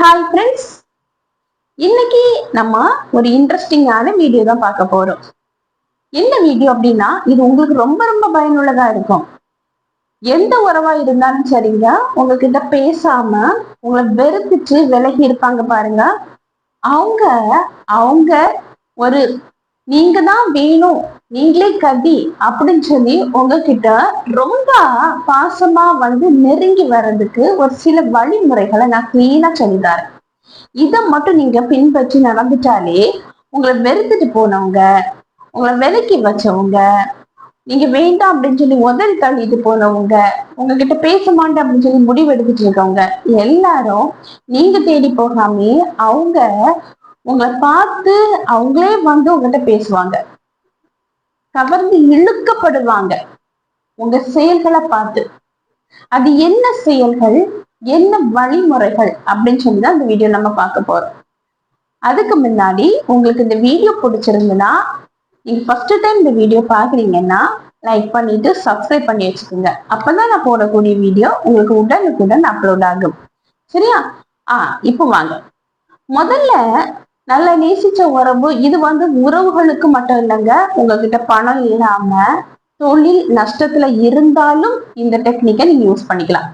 Hi friends இன்னைக்கு நம்ம ஒரு இன்ட்ரெஸ்டிங்கான வீடியோ தான் பார்க்க போறோம். என்ன வீடியோ அப்படின்னா இது உங்களுக்கு ரொம்ப ரொம்ப பயனுள்ளதா இருக்கும். எந்த உறவா இருந்தாலும் சரிங்க. உங்ககிட்ட பேசாம உங்களை வெறுத்துட்டு விலகி இருப்பாங்க பாருங்க. அவங்க அவங்க ஒரு நீங்க தான் வேணும். நீங்களே கதி அப்படின்னு சொல்லி உங்ககிட்ட ரொம்ப பாசமா வந்து நெருங்கி வர்றதுக்கு ஒரு சில வழிமுறைகளை நான் கிளீனா சொல்லித்தரேன் இதை மட்டும் நீங்க பின்பற்றி நடந்துட்டாலே உங்களை வெறுத்துட்டு போனவங்க உங்களை விலக்கி வச்சவங்க நீங்க வேண்டாம் அப்படின்னு சொல்லி உதறி தள்ளிட்டு போனவங்க உங்ககிட்ட பேச மாட்டேன் அப்படின்னு சொல்லி முடிவு எடுத்துட்டு இருக்கவங்க எல்லாரும் நீங்க தேடி போகாமே அவங்க உங்களை பார்த்து அவங்களே வந்து உங்ககிட்ட பேசுவாங்க. கவர்ந்து இழுக்கப்படுவாங்க. உங்க செயல்களை பார்த்து. அது என்ன செயல்கள்? என்ன வழிமுறைகள்? அப்படின்னு சொல்லி தான் இந்த வீடியோ நம்ம பார்க்க போறோம். அதுக்கு முன்னாடி உங்களுக்கு இந்த வீடியோ பிடிச்சிருந்ததுன்னா நீங்க ஃபர்ஸ்ட் டைம் இந்த வீடியோ பாக்குறீங்கன்னா லைக் பண்ணிட்டு சப்ஸ்கிரைப் பண்ணி வச்சுக்கோங்க. அப்பதான் நான் போடக்கூடிய வீடியோ உங்களுக்கு உடனுக்குடன் அப்லோட் ஆகும். சரியா? ஆ இப்போ வாங்க. முதல்ல நல்ல நேசிச்ச உறவு இது வந்து உறவுகளுக்கு மட்டும் இல்லைங்க. உங்ககிட்ட பணம் இல்லாம தொழில் நஷ்டத்துல இருந்தாலும் இந்த டெக்னிக்கை நீங்க யூஸ் பண்ணிக்கலாம்.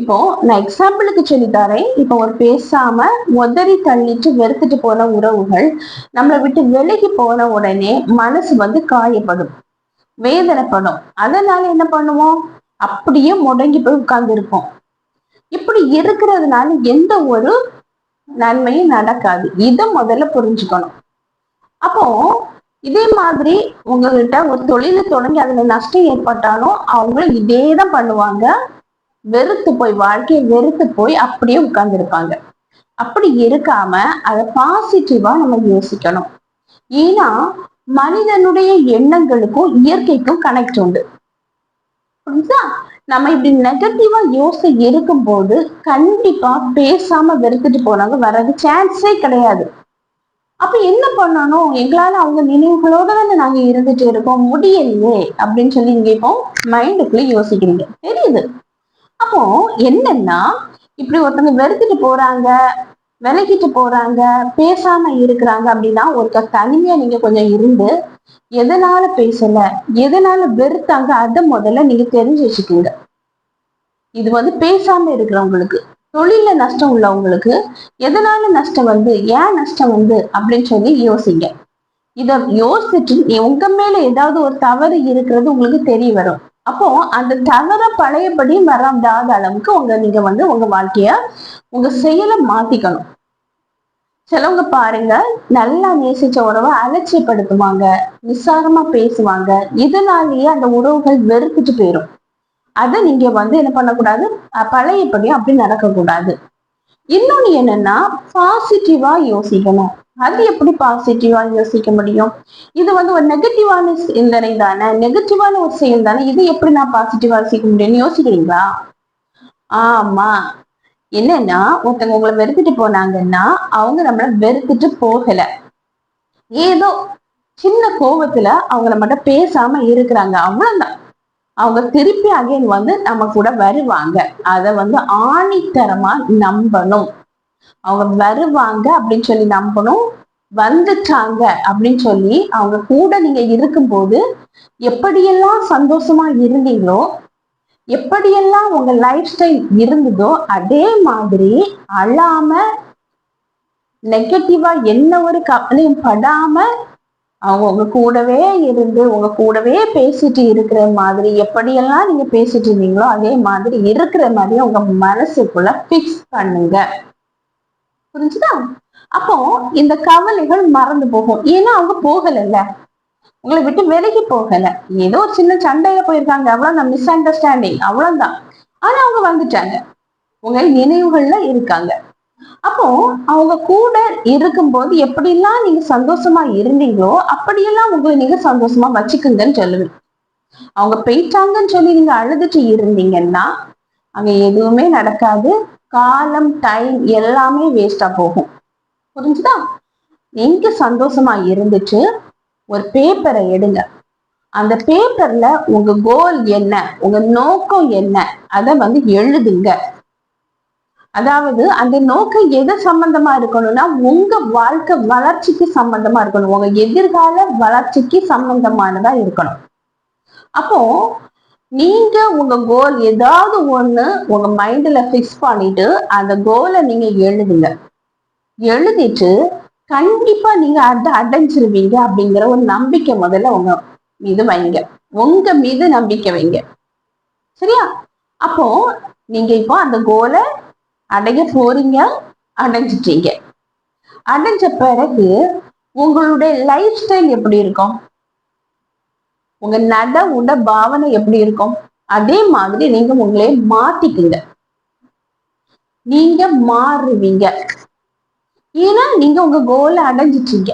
இப்போ நான் எக்ஸாம்பிளுக்கு சொல்லி தரேன். இப்போ ஒரு பேசாம உதறி தள்ளிட்டு வெறுத்துட்டு போன உறவுகள் நம்மளை விட்டு விலகி போன உடனே மனசு வந்து காயப்படும் வேதனைப்படும். அதனால என்ன பண்ணுவோம்? அப்படியே முடங்கி போய் உட்கார்ந்து இருப்போம் இப்படி இருக்கிறதுனால எந்த ஒரு நன்மையும் நடக்காது. இதை முதல்ல புரிஞ்சுக்கணும். அப்போ இதே மாதிரி உங்ககிட்ட ஒரு தொழில தொடங்கி அதுல நஷ்டம் ஏற்பட்டாலும் அவங்களும் இதே தான் பண்ணுவாங்க. வெறுத்து போய் வாழ்க்கையை வெறுத்து போய் அப்படியே உட்கார்ந்துருப்பாங்க. அப்படி இருக்காம அதை பாசிட்டிவா நம்ம யோசிக்கணும். ஏன்னா மனிதனுடைய எண்ணங்களுக்கும் இயற்கைக்கும் கனெக்ட் உண்டு. புரிஞ்சா நம்ம இப்படி நெகட்டிவா யோசனை இருக்கும்போது கண்டிப்பா பேசாம வெறுத்துட்டு போனாங்க வர்றது சான்ஸே கிடையாது. அப்ப என்ன பண்ணணும்? எங்களால அவங்க நினைவுகளோட தானே நாங்க இருந்துட்டு இருக்கோம். முடியலையே அப்படின்னு சொல்லி இங்க இப்போ மைண்டுக்குள்ள யோசிக்கிறீங்க. தெரியுது? அப்போ என்னன்னா இப்படி ஒருத்தவங்க வெறுத்துட்டு போறாங்க விலகிட்டு போறாங்க பேசாம இருக்கிறாங்க அப்படின்னா ஒருத்தர் தனிமையா நீங்க கொஞ்சம் இருந்து எதனால பேசல? எதனால வெறுத்தாங்க? அதை முதல்ல நீங்க தெரிஞ்சு வச்சுக்கோங்க. இது வந்து பேசாம இருக்கிறவங்களுக்கு தொழில நஷ்டம் உள்ளவங்களுக்கு எதனால நஷ்டம் வந்து ஏன் நஷ்டம் வந்து அப்படின்னு சொல்லி யோசிங்க. இத யோசிச்சுட்டு உங்க மேல ஏதாவது ஒரு தவறு இருக்கிறது உங்களுக்கு தெரிய வரும். அப்போ அந்த தவற பழையபடி வராத அளவுக்கு உங்க நீங்க வந்து உங்க வாழ்க்கைய உங்க செயலை மாத்திக்கணும். சிலவங்க பாருங்க நல்லா நேசிச்ச உறவை அலட்சியப்படுத்துவாங்க நிசாரமா பேசுவாங்க. இதனாலேயே அந்த உறவுகள் வெறுத்துட்டு போயிடும் அதை நீங்க வந்து என்ன பண்ணக்கூடாது? பழையபடி அப்படி நடக்கக்கூடாது. இன்னொன்னு என்னன்னா பாசிட்டிவா யோசிக்கணும். அது எப்படி பாசிட்டிவா யோசிக்க முடியும்? இது வந்து ஒரு நெகட்டிவான சிந்தனை தானே. நெகட்டிவான ஒரு செயல் தானே. இது எப்படி நான் பாசிட்டிவா யோசிக்க முடியும்னு யோசிக்கிறீங்களா? ஆமா. என்னன்னா ஒருத்தவங்க உங்களை வெறுத்துட்டு போனாங்கன்னா அவங்க நம்மள வெறுத்துட்டு போகல. ஏதோ சின்ன கோபத்துல அவங்கள மட்டும் பேசாம இருக்கிறாங்க. அவ்வளவுதான். அவங்க திருப்பி அகைன் வந்து நம்ம கூட வருவாங்க. அதை வந்து ஆணித்தரமா நம்பணும். அவங்க வருவாங்க அப்படின்னு சொல்லி நம்பணும். வந்துட்டாங்க அப்படின்னு சொல்லி அவங்க கூட நீங்க இருக்கும்போது எப்படியெல்லாம் சந்தோஷமா இருந்தீங்களோ எப்படியெல்லாம் உங்க லைஃப் ஸ்டைல் இருந்ததோ அதே மாதிரி அழாம நெகட்டிவா என்ன ஒரு கவலையும் படாம அவங்க உங்க கூடவே இருந்து உங்க கூடவே பேசிட்டு இருக்கிற மாதிரி எப்படியெல்லாம் நீங்க பேசிட்டு இருந்தீங்களோ அதே மாதிரி இருக்கிற மாதிரி உங்க மனசுக்குள்ள பிக்ஸ் பண்ணுங்க. புரிஞ்சுதா? அப்போ இந்த கவலைகள் மறந்து போகும். ஏன்னா அவங்க போகலைல்ல. உங்களை விட்டு விலகி போகல. ஏதோ ஒரு சின்ன சண்டையில போயிருக்காங்க. அவ்வளவுதான் மிஸ் அண்டர்ஸ்டாண்டிங் அவ்வளவுதான். ஆனா அவங்க வந்துட்டாங்க. உங்க நினைவுகள்ல இருக்காங்க. அப்போ அவங்க கூட இருக்கும்போது எப்படிலாம் நீங்க சந்தோஷமா இருந்தீங்களோ அப்படியெல்லாம் உங்களை நீங்க சந்தோஷமா வச்சுக்குங்கன்னு சொல்லுவேன் அவங்க போயிட்டாங்கன்னு சொல்லி நீங்க அழுதுட்டு இருந்தீங்கன்னா அங்க எதுவுமே நடக்காது. காலம் டைம் எல்லாமே வேஸ்டா போகும். புரிஞ்சுதா? நீங்க சந்தோஷமா இருந்துட்டு ஒரு பேப்பரை எடுங்க. அந்த பேப்பர்ல உங்க கோல் என்ன? உங்க நோக்கம் என்ன? அத வந்து எழுதுங்க. அதாவது அந்த நோக்கம் எது சம்பந்தமா இருக்கணும்னா உங்க வாழ்க்கை வளர்ச்சிக்கு சம்பந்தமா இருக்கணும். உங்க எதிர்கால வளர்ச்சிக்கு சம்பந்தமானதா இருக்கணும். அப்போ நீங்க உங்க கோல் ஏதாவது ஒண்ணு உங்க மைண்ட்ல பிக்ஸ் பண்ணிட்டு அந்த கோலை நீங்க எழுதுங்க. எழுதிட்டு கண்டிப்பா நீங்க அதை அடைஞ்சிருவீங்க அப்படிங்கிற ஒரு நம்பிக்கை முதல்ல உங்க மீது வைங்க. உங்க மீது நம்பிக்கை வைங்க. சரியா? அப்போ நீங்க இப்போ அந்த கோலை அடைய போறீங்க அடைஞ்சிட்டீங்க. அடைஞ்ச பிறகு உங்களுடைய லைஃப் ஸ்டைல் எப்படி இருக்கும்? உங்க நட உட பாவனை எப்படி இருக்கும்? அதே மாதிரி நீங்க உங்களே மாத்திக்குங்க. நீங்க மாறுவீங்க. ஏன்னா நீங்க உங்க கோலை அடைஞ்சிட்டீங்க.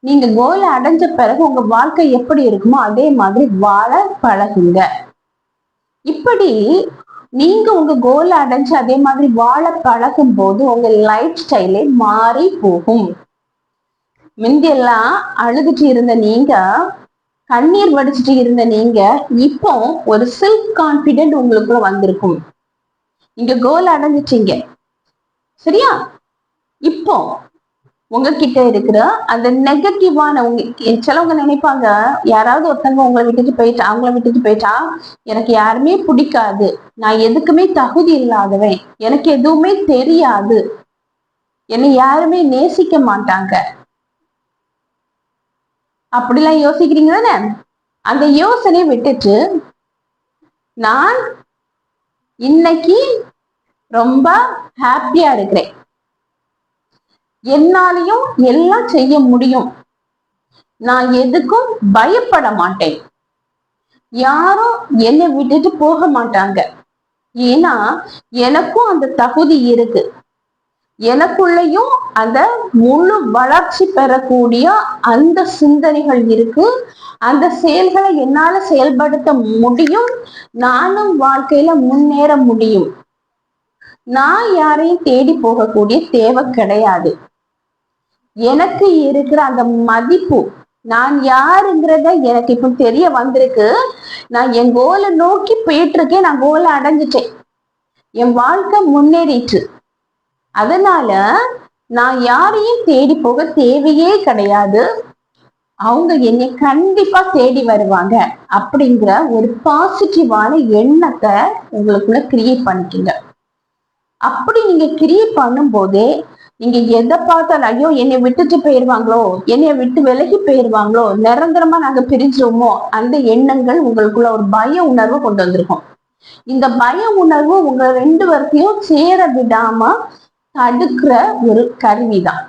நீங்க கோலை அடைஞ்ச பிறகு உங்க வாழ்க்கை எப்படி இருக்குமோ அதே மாதிரி வாழ பழகுங்க. இப்படி நீங்க உங்க கோலை அடைஞ்சு அதே மாதிரி வாழ பழகும் போது உங்க லைஃப் ஸ்டைலே மாறி போகும். முந்தியெல்லாம் அழுதுட்டு இருந்த நீங்க கண்ணீர் வடிச்சிட்டு இருந்த நீங்க இப்போ ஒரு செல்ஃப் கான்பிடென்ட் உங்களுக்குள்ள வந்திருக்கும். இங்க கோல் அடைஞ்சிட்டீங்க. சரியா? இப்போ உங்ககிட்ட இருக்கிற அந்த நெகட்டிவான உங்க சிலவங்க நினைப்பாங்க யாராவது ஒருத்தவங்க உங்களை விட்டுட்டு போயிட்டா அவங்கள விட்டுட்டு போயிட்டா எனக்கு யாருமே பிடிக்காது. நான் எதுக்குமே தகுதி இல்லாதவன். எனக்கு எதுவுமே தெரியாது. என்னை யாருமே நேசிக்க மாட்டாங்க. அப்படிலாம் யோசிக்கிறீங்க தானே? அந்த யோசனை விட்டுட்டு நான் இன்னைக்கு ரொம்ப ஹாப்பியா இருக்கிறேன். என்னாலையும் எல்லாம் செய்ய முடியும். நான் எதுக்கும் பயப்பட மாட்டேன். யாரும் என்னை விட்டுட்டு போக மாட்டாங்க. ஏன்னா எனக்கும் அந்த தகுதி இருக்கு. எனக்குள்ளயும் அந்த முழு வளர்ச்சி பெறக்கூடிய அந்த சிந்தனைகள் இருக்கு. அந்த செயல்களை என்னால செயல்படுத்த முடியும். நானும் வாழ்க்கையில முன்னேற முடியும். நான் யாரையும் தேடி போகக்கூடிய தேவை கிடையாது. எனக்கு இருக்கிற அந்த மதிப்பு நான் யாருங்கிறத எனக்கு இப்ப தெரிய வந்திருக்கு. நான் என் கோலை நோக்கி போயிட்டு இருக்கேன் நான் கோலை அடைஞ்சிட்டேன். என் வாழ்க்கை முன்னேறிட்டு அதனால நான் யாரையும் தேடி போக தேவையே கிடையாது. அவங்க என்னை கண்டிப்பா தேடி வருவாங்க அப்படிங்கிற ஒரு பாசிட்டிவான எண்ணத்தை உங்களுக்குள்ள கிரியேட் பண்ணிக்கங்க. அப்படி நீங்க கிரியேட் பண்ணும் போதே நீங்க எதை பார்த்தாலும் ஐயோ என்னை விட்டுட்டு போயிருவாங்களோ என்னைய விட்டு விலகி போயிருவாங்களோ நிரந்தரமா நாங்க பிரிஞ்சிருவோமோ அந்த எண்ணங்கள் உங்களுக்குள்ள ஒரு பய உணர்வு கொண்டு வந்திருக்கும். இந்த பய உணர்வு உங்க ரெண்டு பேர்த்தையும் சேர விடாம தடுக்கிற ஒரு கருவிதான்.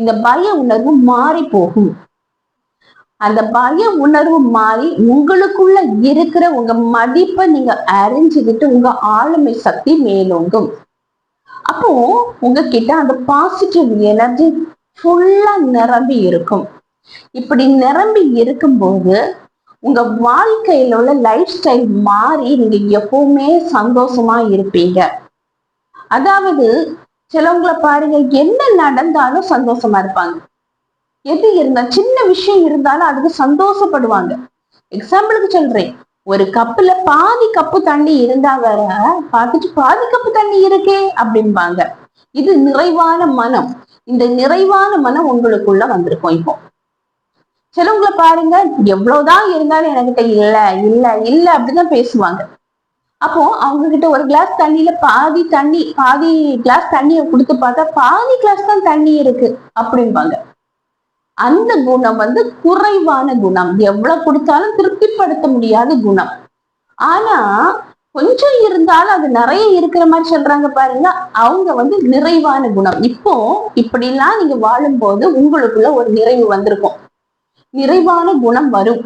இந்த பய உணர்வு மாறி போகும். அந்த பய உணர்வு மாறி உங்களுக்குள்ள இருக்கிற உங்க மதிப்பை நீங்க அறிஞ்சுக்கிட்டு உங்க ஆளுமை சக்தி மேலோங்கும். அப்போ உங்ககிட்ட அந்த பாசிட்டிவ் எனர்ஜி ஃபுல்லா நிரம்பி இருக்கும். இப்படி நிரம்பி இருக்கும்போது உங்க வாழ்க்கையில உள்ள லைஃப் ஸ்டைல் மாறி நீங்க எப்பவுமே சந்தோஷமா இருப்பீங்க. அதாவது சிலவங்களை பாருங்க என்ன நடந்தாலும் சந்தோஷமா இருப்பாங்க. எது இருந்தா சின்ன விஷயம் இருந்தாலும் அதுக்கு சந்தோஷப்படுவாங்க. எக்ஸாம்பிளுக்கு சொல்றேன். ஒரு கப்புல பாதி கப்பு தண்ணி இருந்தா வேற பார்த்துட்டு பாதி கப்பு தண்ணி இருக்கே அப்படிம்பாங்க. இது நிறைவான மனம். இந்த நிறைவான மனம் உங்களுக்குள்ள வந்திருக்கும் இப்போ. சிலவங்களை பாருங்க எவ்வளவுதான் இருந்தாலும் என்கிட்ட இல்ல இல்ல இல்ல அப்படிதான் பேசுவாங்க. அப்போ அவங்க கிட்ட ஒரு கிளாஸ் தண்ணியில பாதி தண்ணி பாதி கிளாஸ் தண்ணியை கொடுத்து பார்த்தா பாதி கிளாஸ் தான் தண்ணி இருக்கு அப்படிம்பாங்க. அந்த குணம் வந்து குறைவான குணம். எவ்வளவு கொடுத்தாலும் திருப்திப்படுத்த முடியாத குணம். ஆனா கொஞ்சம் இருந்தாலும் அது நிறைய இருக்கிற மாதிரி சொல்றாங்க பாருங்க அவங்க வந்து நிறைவான குணம். இப்போ இப்படிலாம் நீங்க வாழும்போது உங்களுக்குள்ள ஒரு நிறைவு வந்திருக்கும். நிறைவான குணம் வரும்.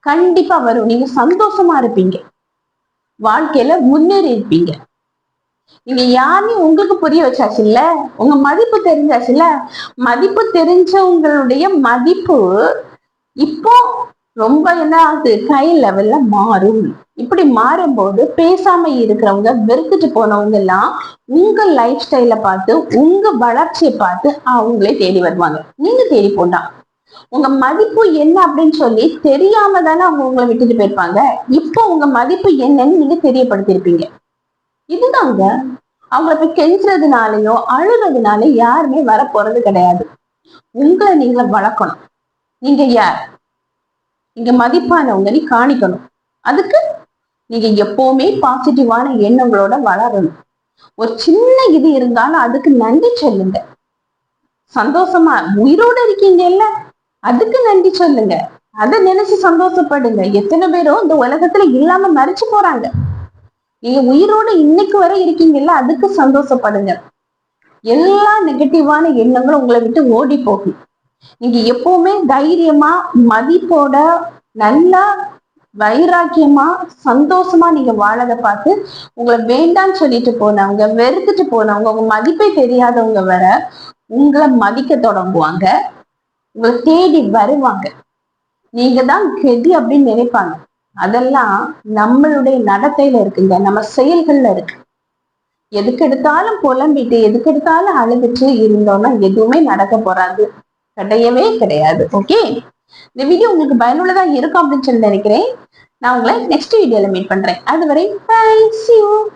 கண்டிப்பா வரும். நீங்க சந்தோஷமா இருப்பீங்க. வாழ்க்கையில முன்னேறி இருப்பீங்க நீங்க யாருன்னு உங்களுக்கு புரிய வச்சாச்சு இல்ல உங்க மதிப்பு தெரிஞ்சாச்சு இல்ல மதிப்பு தெரிஞ்சவங்களுடைய மதிப்பு இப்போ ரொம்ப என்ன ஆகுது? கை லெவல்ல மாறும். இப்படி மாறும்போது பேசாம இருக்கிறவங்க வெறுத்துட்டு போனவங்க எல்லாம் உங்க லைஃப் ஸ்டைல பார்த்து உங்க வளர்ச்சியை பார்த்து அவங்களே தேடி வருவாங்க. நீங்க தேடி போண்டா உங்க மதிப்பு என்ன அப்படின்னு சொல்லி தெரியாம தானே அவங்க உங்களை விட்டுட்டு போயிருப்பாங்க. இப்போ உங்க மதிப்பு என்னன்னு நீங்க தெரியப்படுத்திருப்பீங்க இதுதாங்க. அவங்கள போய் கெஞ்சுறதுனாலயோ அழுறதுனால யாருமே வர போறது கிடையாது. உங்களை நீங்க வளர்க்கணும். நீங்க யார்? நீங்க மதிப்பானவங்க நீ காணிக்கணும். அதுக்கு நீங்க எப்பவுமே பாசிட்டிவான எண்ணங்களோட வளரணும். ஒரு சின்ன இது இருந்தாலும் அதுக்கு நன்றி சொல்லுங்க. சந்தோஷமா உயிரோட இருக்கீங்கல்ல அதுக்கு நன்றி சொல்லுங்க. அதை நினைச்சு சந்தோஷப்படுங்க. எத்தனை பேரும் இந்த உலகத்துல இல்லாம மறைச்சு போறாங்க. நீங்க உயிரோட இன்னைக்கு வரை இருக்கீங்கல்ல அதுக்கு சந்தோஷப்படுங்க. எல்லா நெகட்டிவான எண்ணங்களும் உங்களை விட்டு ஓடி போகும். நீங்க எப்பவுமே தைரியமா மதிப்போட நல்லா வைராக்கியமா சந்தோஷமா நீங்க வாழதை பார்த்து உங்களை வேண்டாம்னு சொல்லிட்டு போனவங்க வெறுத்துட்டு போனவங்க உங்க மதிப்பை தெரியாதவங்க வர உங்களை மதிக்க தொடங்குவாங்க. உங்களை தேடி வருவாங்க. நீங்க தான் கெதி அப்படின்னு நினைப்பாங்க. அதெல்லாம் நம்மளுடைய நடத்தையில இருக்குங்க. நம்ம செயல்கள்ல இருக்கு. எதுக்கு எடுத்தாலும் புலம்பிட்டு எதுக்கு எடுத்தாலும் அழுதுட்டு இருந்தோம்னா எதுவுமே நடக்க போறாது. கிடையவே கிடையாது. ஓகே இந்த வீடியோ உங்களுக்கு பயனுள்ளதா இருக்கும் அப்படின்னு சொல்லி நினைக்கிறேன். நான் உங்களை நெக்ஸ்ட் வீடியோல மீட் பண்றேன். அதுவரை தேங்க்ஸ் யூ